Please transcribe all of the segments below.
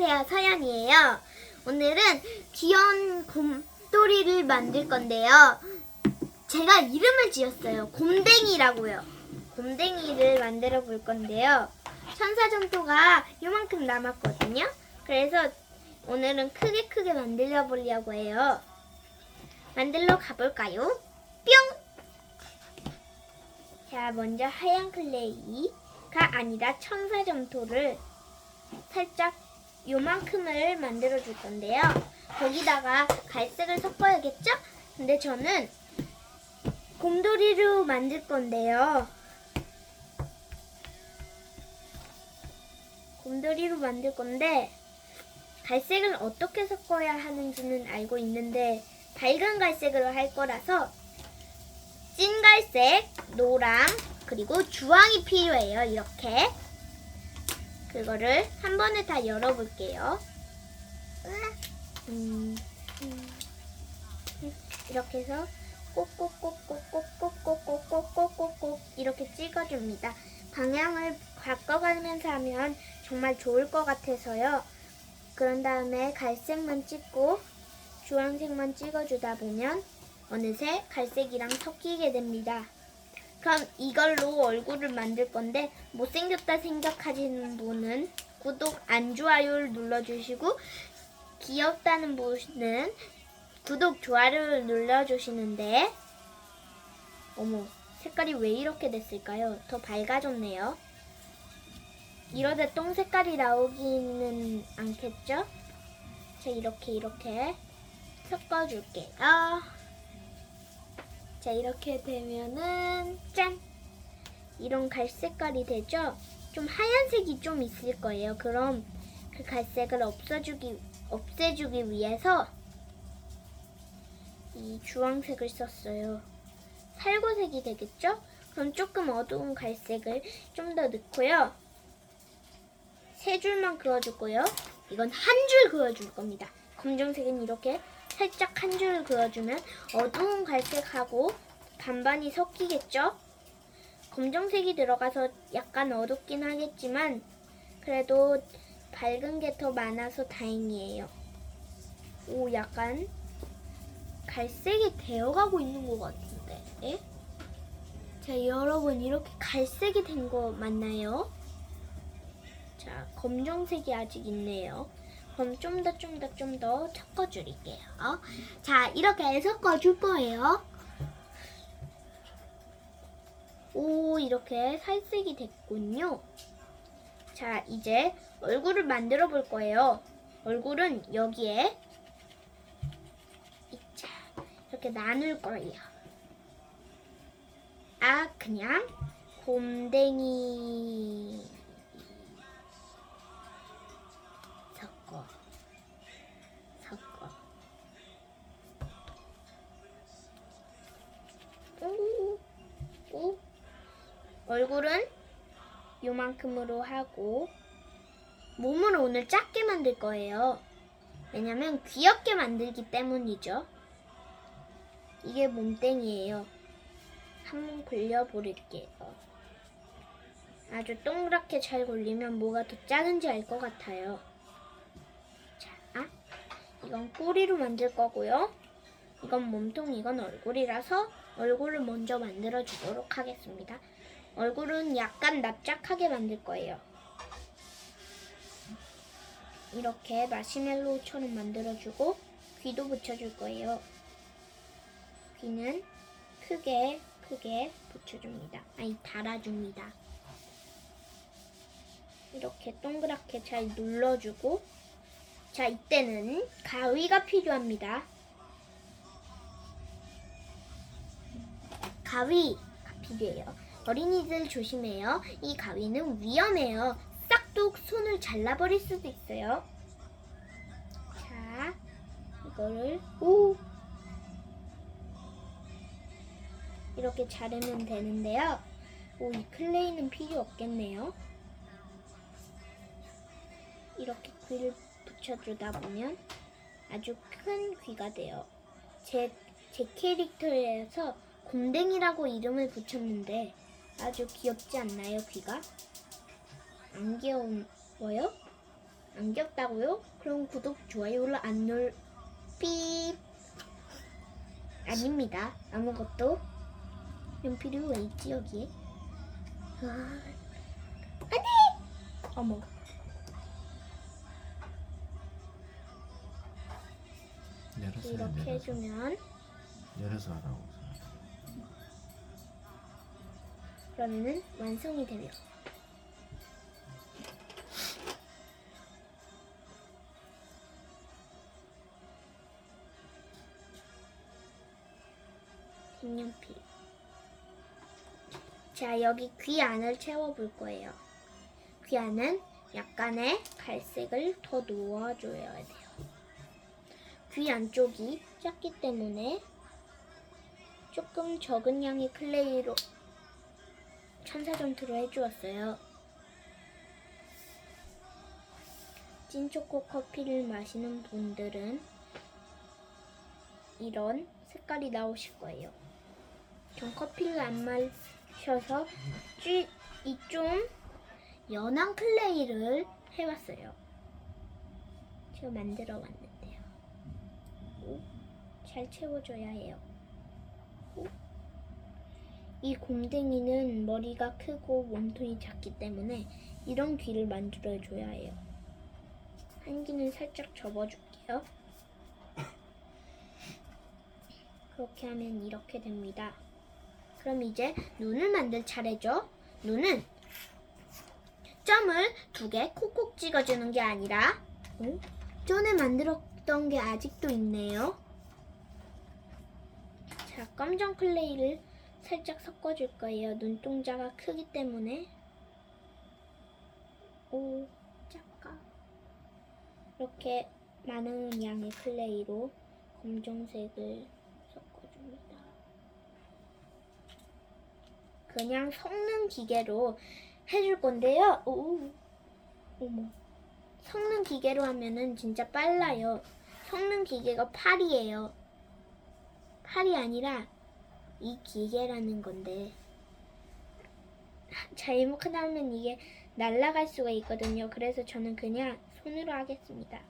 안녕하세요 서연이에요. 오늘은 귀여운 곰돌이를 만들 건데요. 제가 이름을 지었어요. 곰댕이라고요. 곰댕이를 만들어 볼 건데요. 천사점토가 요만큼 남았거든요. 그래서 오늘은 크게 크게 만들어 보려고 해요. 만들러 가볼까요? 뿅! 자, 먼저 하얀 클레이가 아니라 천사점토를 살짝 요만큼을 만들어 줄 건데요. 거기다가 갈색을 섞어야겠죠? 근데 저는 곰돌이로 만들 건데요. 곰돌이로 만들 건데 갈색을 어떻게 섞어야 하는지는 알고 있는데 밝은 갈색으로 할 거라서 찐 갈색, 노랑, 그리고 주황이 필요해요. 이렇게. 그거를 한 번에 다 열어볼게요. 음, 음, 이렇게 해서 꼭꼭꼭꼭꼭꼭꼭꼭꼭꼭꼭꼭 이렇게 찍어줍니다. 방향을 바꿔가면서 하면 정말 좋을 것 같아서요. 그런 다음에 갈색만 찍고 주황색만 찍어주다 보면 어느새 갈색이랑 섞이게 됩니다. 그럼 이걸로 얼굴을 만들 건데 못생겼다 생각하시는 분은 구독 안 좋아요를 눌러주시고 귀엽다는 분은 구독 좋아요를 눌러주시는데 어머 색깔이 왜 이렇게 됐을까요? 더 밝아졌네요. 이러다 똥 색깔이 나오기는 않겠죠? 자 이렇게 이렇게 섞어줄게요. 자 이렇게 되면은 짠! 이런 갈색깔이 되죠? 좀 하얀색이 좀 있을 거예요. 그럼 그 갈색을 없어주기 없애주기 위해서 이 주황색을 썼어요. 살구색이 되겠죠? 그럼 조금 어두운 갈색을 좀 더 넣고요. 세 줄만 그어주고요. 이건 한 줄 그어줄 겁니다. 검정색은 이렇게 살짝 한줄 그어주면 어두운 갈색하고 반반이 섞이겠죠? 검정색이 들어가서 약간 어둡긴 하겠지만 그래도 밝은 게 더 많아서 다행이에요. 오, 약간 갈색이 되어가고 있는 것 같은데. 예? 자, 여러분 이렇게 갈색이 된 거 맞나요? 자, 검정색이 아직 있네요. 그럼 좀 더 좀 더 좀 더 섞어줄게요. 자, 이렇게 섞어줄 거예요. 오, 이렇게 살색이 됐군요. 자, 이제 얼굴을 만들어 볼 거예요. 얼굴은 여기에 자, 이렇게 나눌 거예요. 아, 그냥 곰댕이 얼굴은 요만큼으로 하고 몸을 오늘 작게 만들 거예요. 왜냐면 귀엽게 만들기 때문이죠. 이게 몸땡이에요. 한번 굴려버릴게요. 아주 동그랗게 잘 굴리면 뭐가 더 작은지 알 것 같아요. 자, 이건 꼬리로 만들 거고요. 이건 몸통, 이건 얼굴이라서 얼굴을 먼저 만들어 주도록 하겠습니다. 얼굴은 약간 납작하게 만들 거예요. 이렇게 마시멜로우처럼 만들어주고 귀도 붙여줄 거예요. 귀는 크게 크게 붙여줍니다. 아니 달아줍니다. 이렇게 동그랗게 잘 눌러주고 자 이때는 가위가 필요합니다. 가위가 필요해요. 어린이들 조심해요. 이 가위는 위험해요. 싹둑 손을 잘라버릴 수도 있어요. 자, 이거를 오 이렇게 자르면 되는데요. 오, 이 클레이는 필요 없겠네요. 이렇게 귀를 붙여주다 보면 아주 큰 귀가 돼요. 제, 제 캐릭터에서 곰댕이라고 이름을 붙였는데 아주 귀엽지 않나요, 귀가? 안 귀여워요? 안 귀엽다고요? 그럼 구독, 좋아요를 안 눌, 삐. 아닙니다. 아무것도. 연필이 왜 있지, 여기에? 아, 안 돼! 어머. 해, 이렇게. 해주면, 내려서 하라고. 그러면은 완성이 되며. 색연필. 자, 여기 귀 안을 채워볼 거예요. 귀 안은 약간의 갈색을 더 놓아줘야 돼요. 귀 안쪽이 작기 때문에 조금 적은 양의 클레이로 천사 전투로 해주었어요. 찐초코 커피를 마시는 분들은 이런 색깔이 나오실 거예요. 전 커피를 안 마셔서 이좀 연한 클레이를 해봤어요. 제가 만들어 왔는데요. 오, 잘 채워줘야 해요. 오. 이 곰댕이는 머리가 크고 몸통이 작기 때문에 이런 귀를 만들어 줘야 해요. 한기는 살짝 접어줄게요. 그렇게 하면 이렇게 됩니다. 그럼 이제 눈을 만들 차례죠. 눈은 점을 두 개 콕콕 찍어주는 게 아니라 어? 전에 만들었던 게 아직도 있네요. 자, 검정 클레이를 살짝 섞어줄 거예요. 눈동자가 크기 때문에. 오, 작가. 이렇게 많은 양의 클레이로 검정색을 섞어줍니다. 그냥 섞는 기계로 해줄 건데요. 오, 어머. 섞는 기계로 하면은 진짜 빨라요. 섞는 기계가 팔이에요. 팔이 아니라 이 기계라는 건데 잘못하면 이게 날아갈 수가 있거든요. 그래서 저는 그냥 손으로 하겠습니다.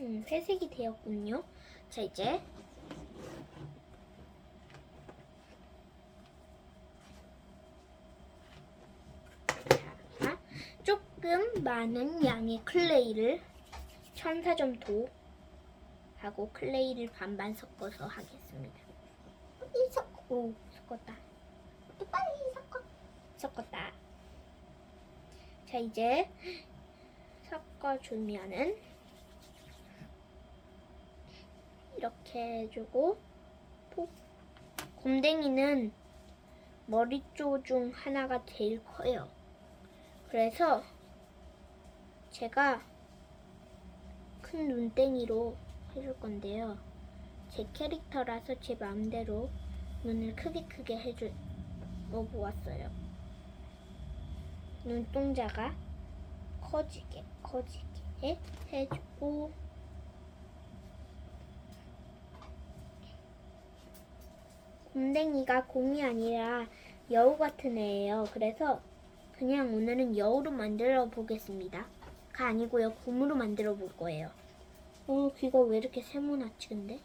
음, 회색이 되었군요. 자, 이제 자, 조금 많은 양의 클레이를 천사점 도 하고 클레이를 반반 섞어서 하겠습니다. 이 섞, 오, 섞었다. 또 빨리 섞어. 섞었다. 자, 이제 섞어주면은 이렇게 해주고 폭. 곰댕이는 머리 쪽 중 하나가 제일 커요. 그래서 제가 큰 눈땡이로 해줄 건데요. 제 캐릭터라서 제 마음대로 눈을 크게 크게 해줄 뭐 보았어요. 눈동자가 커지게 커지게 해주고 곰댕이가 곰이 아니라 여우 같은 애예요. 그래서 그냥 오늘은 여우로 만들어 보겠습니다. 가 아니고요. 곰으로 만들어 볼 거예요. 어, 귀가 왜 이렇게 세모나지 근데?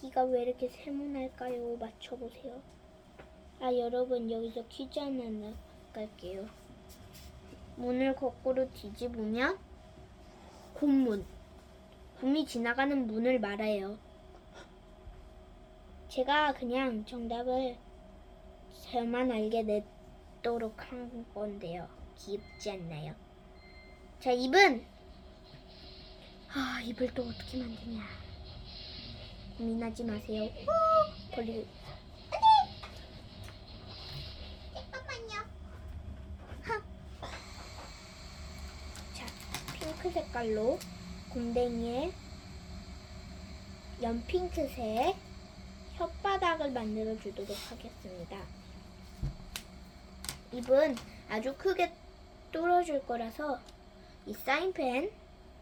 귀가 왜 이렇게 세모날까요? 맞춰보세요. 아, 여러분, 여기서 퀴즈 하나 나갈게요. 문을 거꾸로 뒤집으면 곰문. 곰이 지나가는 문을 말해요. 제가 그냥 정답을 저만 알게 냈도록 한 건데요. 귀엽지 않나요? 자, 입은 아, 입을 또 어떻게 만드냐. 고민하지 마세요. 후! 잠깐만요. 자, 핑크 색깔로 곰댕이에 연핑크색 혓바닥을 만들어 주도록 하겠습니다. 입은 아주 크게 뚫어줄 거라서 이 사인펜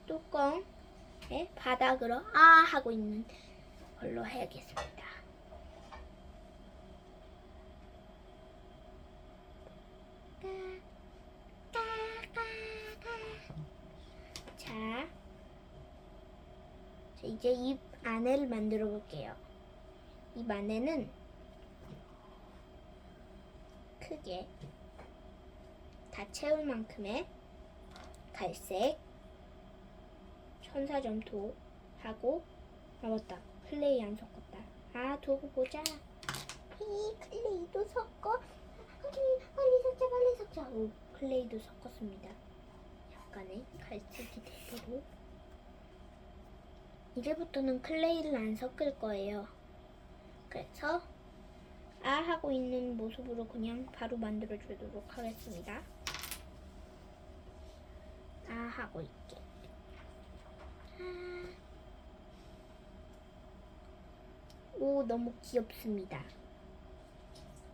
뚜껑에 바닥으로 아 하고 있는 걸로 해야겠습니다. 자, 이제 입 안에를 만들어 볼게요. 입 안에는 크게 다 채울 만큼의 갈색 천사점토 하고 남았다. 아, 클레이 안 섞었다. 아 두고 보자. 이 클레이도 섞어. 빨리 빨리 섞자 빨리 섞자. 오 클레이도 섞었습니다. 약간의 갈색이 되도록 이제부터는 클레이를 안 섞을 거예요. 그래서 아 하고 있는 모습으로 그냥 바로 만들어 주도록 하겠습니다. 아 하고 있게. 아. 오 너무 귀엽습니다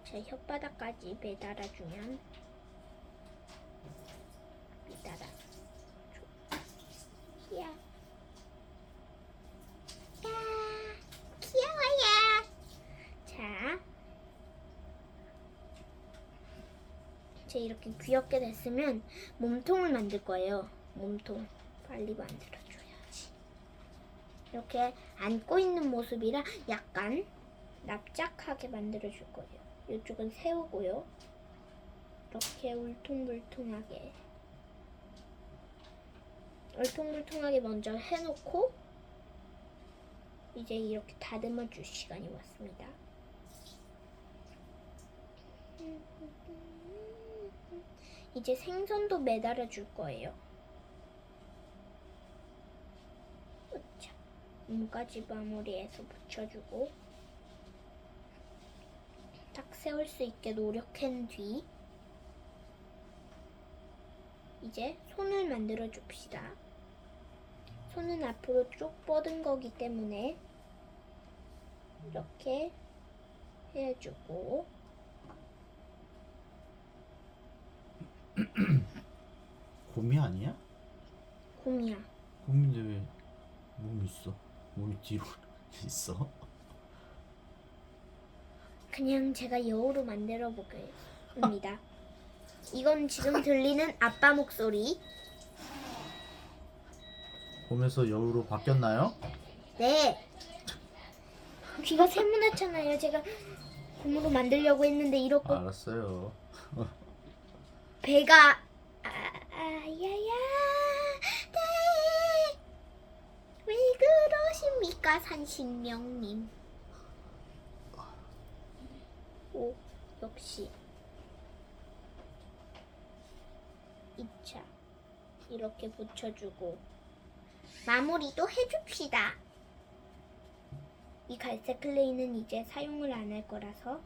제 혓바닥까지 매달아주면 매달아 줘 야. 야 귀여워요 자 이제 이렇게 귀엽게 됐으면 몸통을 만들 거예요. 몸통 빨리 만들어줘야지. 이렇게 안고 있는 모습이라 약간 납작하게 만들어줄 거예요. 이쪽은 세우고요. 이렇게 울퉁불퉁하게 울퉁불퉁하게 먼저 해놓고 이제 이렇게 다듬어 줄 시간이 왔습니다. 이제 생선도 매달아 줄 거예요. 으차. 몸까지 마무리해서 붙여주고 딱 세울 수 있게 노력한 뒤 이제 손을 만들어 줍시다. 손은 앞으로 쭉 뻗은 거기 때문에 이렇게 해주고 곰이 아니야? 곰이야. 곰인데 왜 몸이 있어? 몸이 뒤로 있어? 그냥 제가 여우로 만들어 보겠습니다. 이건 지금 들리는 아빠 목소리. 곰에서 여우로 바뀌었나요? 네. 귀가 세모났잖아요. 제가 곰으로 만들려고 했는데 이렇게 알았어요. 배가 아, 아 야야 네. 왜 산신령님. 오 역시. 2차 이렇게 붙여주고. 마무리도 해줍시다. 이 갈색 클레이는 이제 사용을 안 할 거라서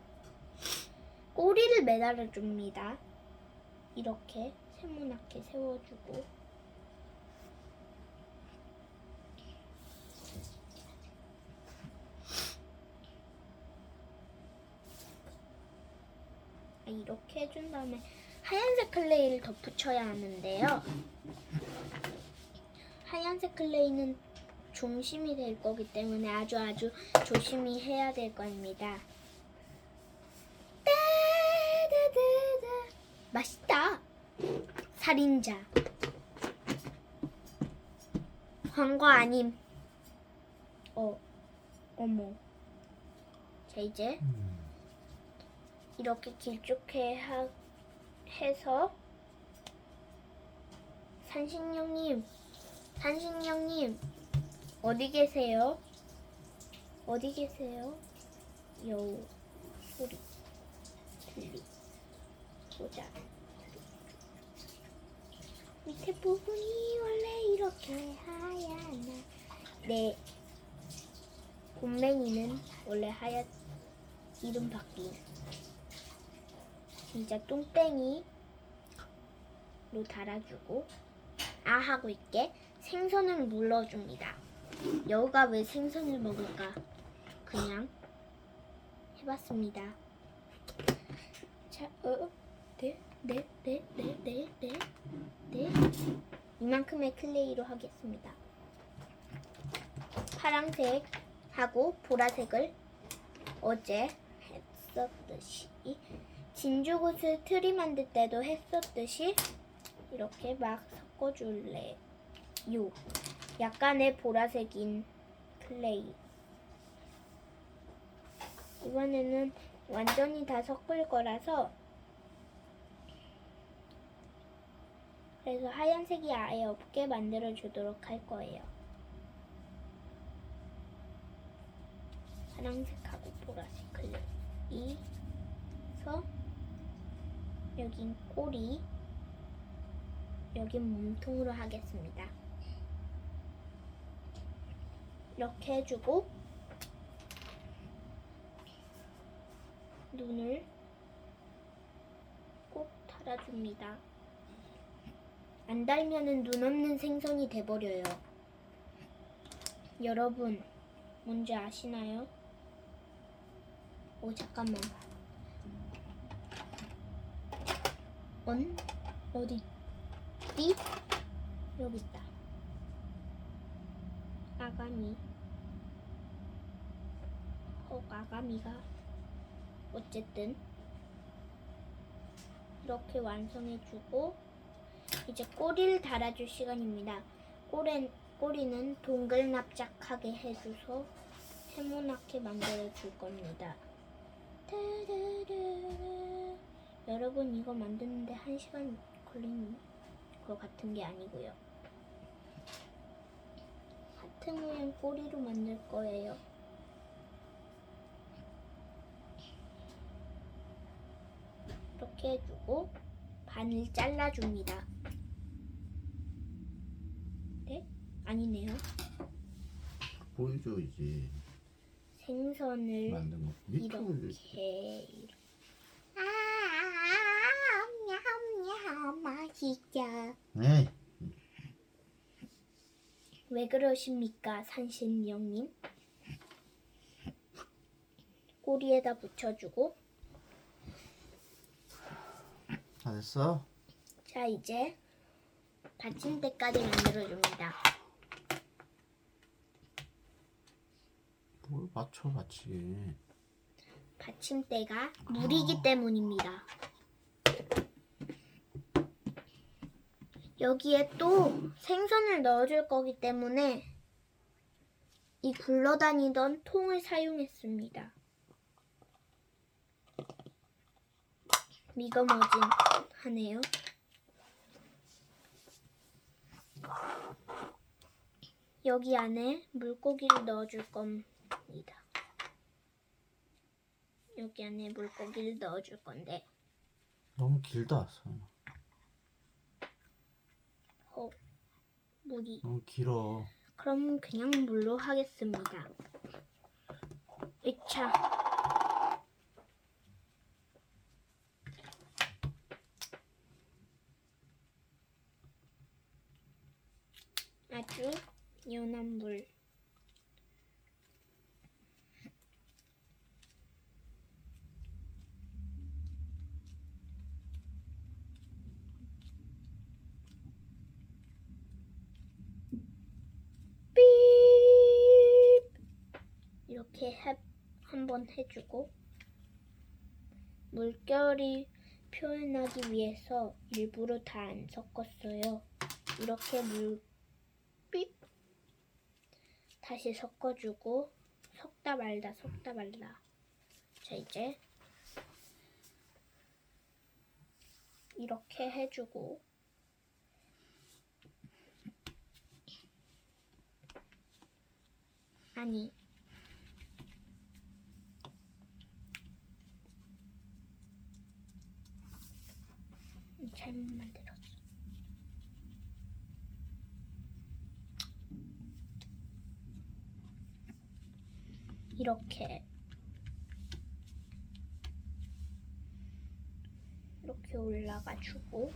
꼬리를 매달아 줍니다. 이렇게 세모나게 세워주고 아, 이렇게 해준 다음에 하얀색 클레이를 덧붙여야 하는데요. 하얀색 클레이는 중심이 될 거기 때문에 아주 아주 조심히 해야 될 겁니다. 따다다다. 맛있다. 살인자. 황과 아님. 어, 어머. 자 이제 음, 이렇게 길쭉해 하, 해서 산신령님, 산신령님 어디 계세요? 어디 계세요? 여우 소리 들리 보자 밑에 부분이 원래 이렇게 하얗나 네 곰맹이는 원래 하얗 이름 바뀐 진짜 똥땡이로 달아주고 아 하고 있게 생선을 물러줍니다. 여우가 왜 생선을 먹을까? 그냥 해봤습니다. 자, 어, 네, 네, 네, 네, 네, 네, 네. 이만큼의 클레이로 하겠습니다. 파랑색 하고 보라색을 어제 했었듯이 진주구슬 트리 만들 때도 했었듯이 이렇게 막 섞어줄래요. 약간의 보라색인 클레이. 이번에는 완전히 다 섞을 거라서 그래서 하얀색이 아예 없게 만들어 주도록 할 거예요. 파란색하고 보라색 클레이. 서 여긴 꼬리 여긴 몸통으로 하겠습니다. 이렇게 해주고 눈을 꼭 달아줍니다. 안 달면은 눈 없는 생선이 돼버려요. 여러분 뭔지 아시나요? 오 잠깐만. 언 어디 있디? 여기 있다. 아가미. 어 아가미가 어쨌든 이렇게 완성해주고 이제 꼬리를 달아줄 시간입니다. 꼬리, 꼬리는 동글납작하게 해줘서 세모나게 만들어줄 겁니다. 따라라라. 여러분 이거 만드는데 한 시간 걸리는 것 같은 게 아니고요. 하트 모양 꼬리로 만들 거예요. 이렇게 해주고 반을 잘라줍니다. 네? 아니네요. 보여줘야지 생선을 만든 거 유튜브를 이렇게 아, 맛있죠. 네왜 그러십니까, 산신령님? 꼬리에다 붙여주고 다 됐어? 자 이제 받침대까지 만들어줍니다. 뭘 맞춰 맞추게 받침대가 물이기 때문입니다. 여기에 또 생선을 넣어줄 거기 때문에 이 굴러다니던 통을 사용했습니다. 미거머진 하네요. 여기 안에 물고기를 넣어줄 겁니다. 여기 안에 물고기를 넣어줄 건데 너무 길다 서연아 어, 물이. 너무 길어. 그럼 그냥 물로 하겠습니다. 으차. 아주 연한 물 삐 이렇게 해, 한번 해주고 물결이 표현하기 위해서 일부러 다 안 섞었어요. 이렇게 물삐 다시 섞어주고 섞다 말다 섞다 말다. 자 이제 이렇게 해주고 아니 잘못 만들었어. 이렇게 이렇게 올라가 주고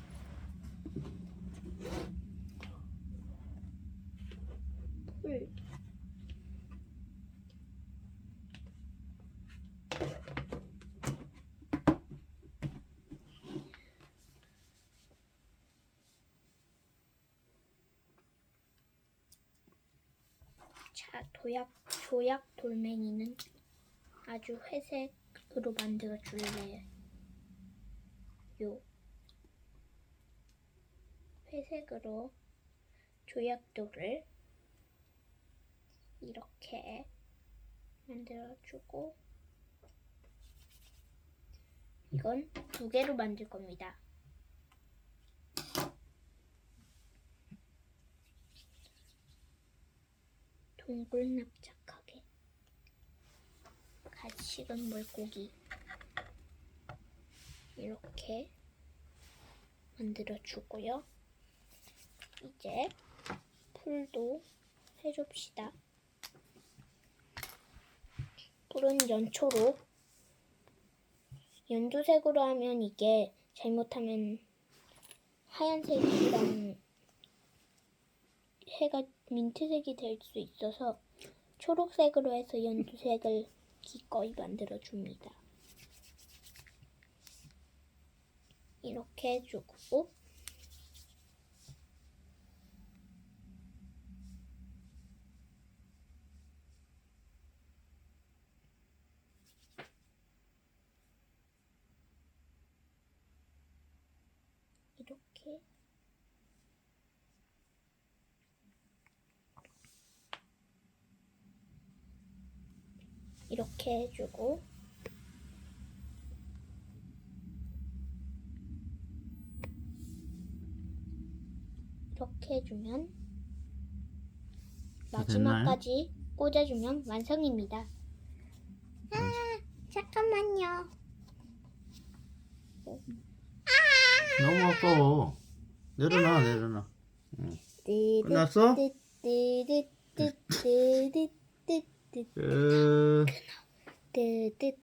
풀 자, 도약, 조약 돌멩이는 아주 회색으로 만들어 줄래요. 회색으로 조약돌을 이렇게 만들어주고 이건 두 개로 만들 겁니다. 동글 납작하게 갓 식은 물고기 이렇게 만들어 주고요. 이제 풀도 해줍시다. 풀은 연초로 연두색으로 하면 이게 잘못하면 하얀색이랑 해가 민트색이 될 수 있어서 초록색으로 해서 연두색을 기꺼이 만들어 줍니다. 이렇게 해주고 이렇게 이렇게 해주고 이렇게 해주면? 마지막까지 꽂아주면 완성입니다. 아 잠깐만요. 너무 아까워. 내려놔 내려놔. 끝났어? 뜨뜨뜨뜨뜨뜨 てて。てて